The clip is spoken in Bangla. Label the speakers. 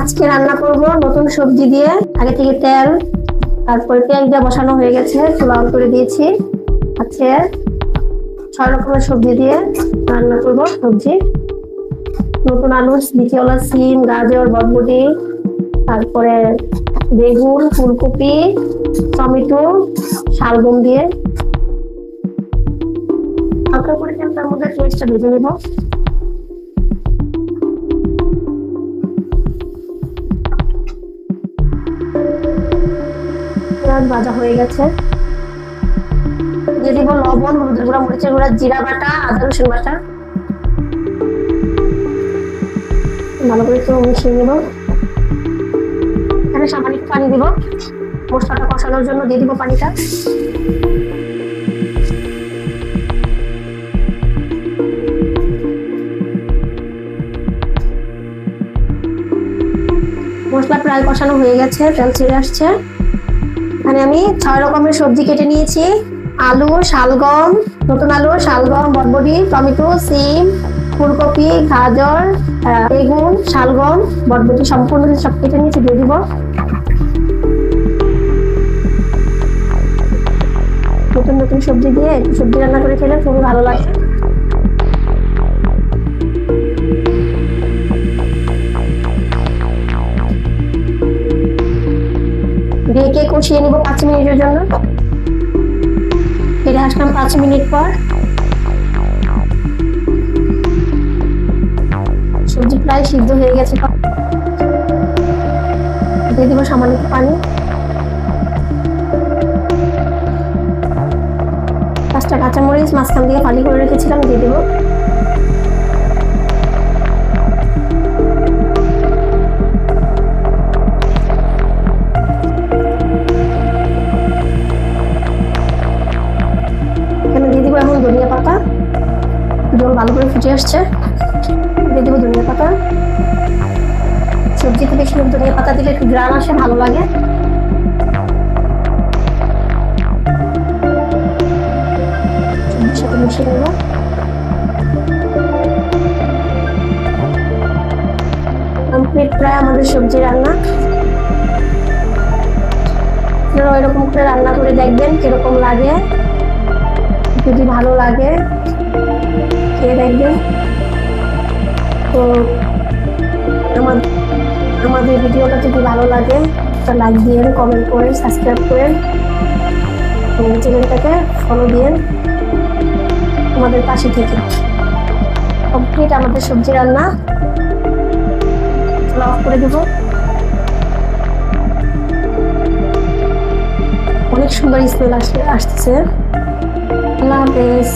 Speaker 1: আজকে রান্না করব নতুন সবজি দিয়ে। আগে থেকে তেল, তারপরে পেঁয়াজ দিয়ে বসানো হয়ে গেছে, চুলা অন করে দিয়েছি। আজকে ছয় রকমের সবজি দিয়ে রান্না করব সবজি। নতুন আলু বিচিওয়ালা সিম, গাজর বটবটি তারপরে বেগুন, ফুলকপি, টমেটো, শালগম দিয়ে। হালকা করে তেলটার মধ্যে পেঁয়াজটা ভেজে নেব। পেঁয়াজ ভাজা হয়ে গেছে। দিয়ে দিব লবণ, হলুদের গুঁড়া, মরিচের গুঁড়া, জিরা বাটা, আদা, রসুন বাটা। ভালো করে একটু মিশিয়ে নেব। এখানে সামান্য পানি দিব। মশলাটা কষানোর জন্য দিয়ে দিব পানিটা। মশলা প্রায় কষানো হয়ে গেছে, তেল ছেড়ে আসছে। এখানে আমি ছয় রকমের সবজি কেটে নিয়েছি। আলু, শালগম, নতুন আলু, শালগম বটবটি টমেটো, সিম, ফুলকপি, গাজর বেগুন, শালগম বটবটি সম্পূর্ণ সব কেটে নিয়েছি, দিয়ে দিব। নতুন নতুন সবজি দিয়ে সবজি রান্না করে খেলে খুবই ভালো লাগে। কষিয়ে নিব পাঁচ মিনিটের জন্য। ফিরে আসলাম পাঁচ মিনিট পর। সবজি প্রায় সিদ্ধ হয়ে গেছে দিয়ে দিব সামান্য পানি। পাঁচটা কাঁচামরিচ মাঝখান দিয়ে ফালি করে রেখেছিলাম, দিয়ে দেবো। জল ভালো করে ফুটে আসছে। দিয়ে দিব ধনিয়া পাতা। সবজিতে বেশি ধনিয়া পাতা দিলে একটু গ্রান আসে, ভালো লাগে। সাথে মিশিয়ে নেব। কমপ্লিট প্রায় আমাদের সবজি রান্না। আপনারা এরকম করে রান্না করে দেখবেন কীরকম লাগে। যদি ভালো লাগে। দেখবেন তো আমার আমাদের ভিডিওটা যদি ভালো লাগে, একটা লাইক দিয়েন কমেন্ট করেন সাবস্ক্রাইব করেন চ্যানেলটাকে ফলো দিয়েন আমাদের পাশে থেকে। কমপ্লিট আমাদের সবজি রান্না। অফ করে দেবো। অনেক সুন্দর স্মেল আসতেছে। আল্লাহ হাফেজ।